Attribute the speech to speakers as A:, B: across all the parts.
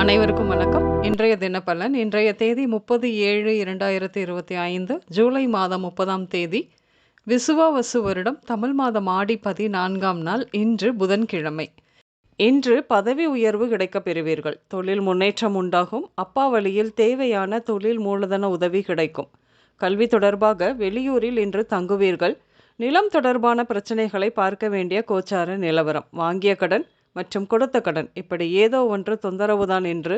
A: அனைவருக்கும் வணக்கம். இன்றைய தினப்பலன் இன்றைய தேதி முப்பது ஏழு இரண்டாயிரத்தி இருபத்தி ஐந்து ஜூலை மாதம் முப்பதாம் தேதி விசுவாவசு வருடம் தமிழ் மாதம் ஆடி பதினான்காம் நாள் இன்று புதன்கிழமை. இன்று பதவி உயர்வு கிடைக்கப் பெறுவீர்கள். தொழில் முன்னேற்றம் உண்டாகும். அப்பா வழியில் தேவையான தொழில் மூலதன உதவி கிடைக்கும். கல்வி தொடர்பாக வெளியூரில் இன்று தங்குவீர்கள். நிலம் தொடர்பான பிரச்சனைகளை பார்க்க வேண்டிய கோச்சார நிலவரம். வாங்கிய கடன் மற்றும் கொடுத்த கடன். இப்படி ஏதோ ஒன்று தொந்தரவுதான் என்று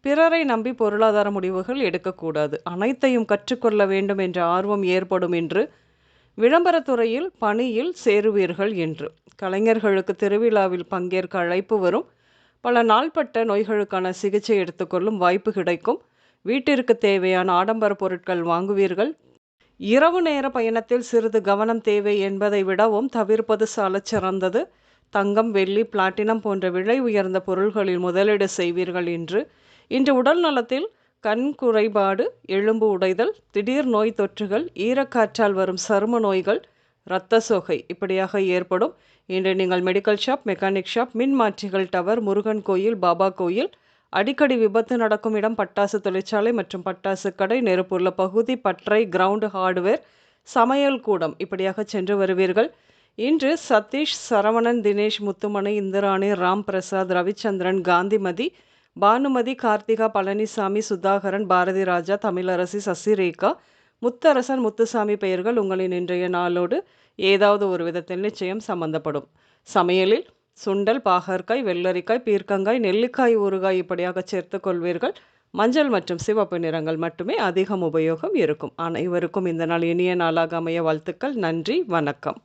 A: பிறரை நம்பி பொருளாதார முடிவுகள் எடுக்கக்கூடாது. அனைத்தையும் கற்றுக்கொள்ள வேண்டும் என்ற ஆர்வம் ஏற்படும் என்று விளம்பரத்துறையில் பணியில் சேருவீர்கள் என்று. கலைஞர்களுக்கு திருவிழாவில் பங்கேற்க அழைப்பு வரும். பல நாள்பட்ட நோய்களுக்கான சிகிச்சை எடுத்துக்கொள்ளும் வாய்ப்பு கிடைக்கும். வீட்டிற்கு தேவையான ஆடம்பர பொருட்கள் வாங்குவீர்கள். இரவு நேர பயணத்தில் சிறிது கவனம் தேவை என்பதை விடவும் தவிர்ப்பது சாலச் சிறந்தது. தங்கம் வெள்ளி பிளாட்டினம் போன்ற விலை உயர்ந்த பொருள்களில் முதலீடு செய்வீர்கள் என்று இன்று உடல் நலத்தில் கண் குறைபாடு எலும்பு உடைதல் திடீர் நோய் தொற்றுகள் ஈரக்காற்றால் வரும் சரும நோய்கள் இரத்த சோகை இப்படியாக ஏற்படும். இன்று நீங்கள் மெடிக்கல் ஷாப் மெக்கானிக் ஷாப் மின் மாற்றிகள் டவர் முருகன் கோயில் பாபா கோயில் அடிக்கடி விபத்து நடக்கும் இடம் பட்டாசு தொழிற்சாலை மற்றும் பட்டாசு கடை நெருப்புள்ள பகுதி பற்றை கிரவுண்ட் ஹார்ட்வேர் சமையல் கூடம் இப்படியாக சென்று வருவீர்கள். இன்று சதீஷ் சரவணன் தினேஷ் முத்துமணி இந்திராணி ராம் பிரசாத் ரவிச்சந்திரன் காந்திமதி பானுமதி கார்த்திகா பழனிசாமி சுதாகரன் பாரதி ராஜா தமிழரசி சசிரேகா முத்தரசன் முத்துசாமி பெயர்கள் உங்களின் இன்றைய நாளோடு ஏதாவது ஒரு விதத்தில் நிச்சயம் சம்பந்தப்படும். சமையலில் சுண்டல் பாகற்காய் வெள்ளரிக்காய் பீர்க்கங்காய் நெல்லிக்காய் ஊறுகாய் இப்படியாக சேர்த்து கொள்வீர்கள். மஞ்சள் மற்றும் சிவப்பு நிறங்கள் மட்டுமே அதிகம் உபயோகம் இருக்கும். அனைவருக்கும் இந்த நாள் இனிய நாளாக அமைய வாழ்த்துக்கள். நன்றி வணக்கம்.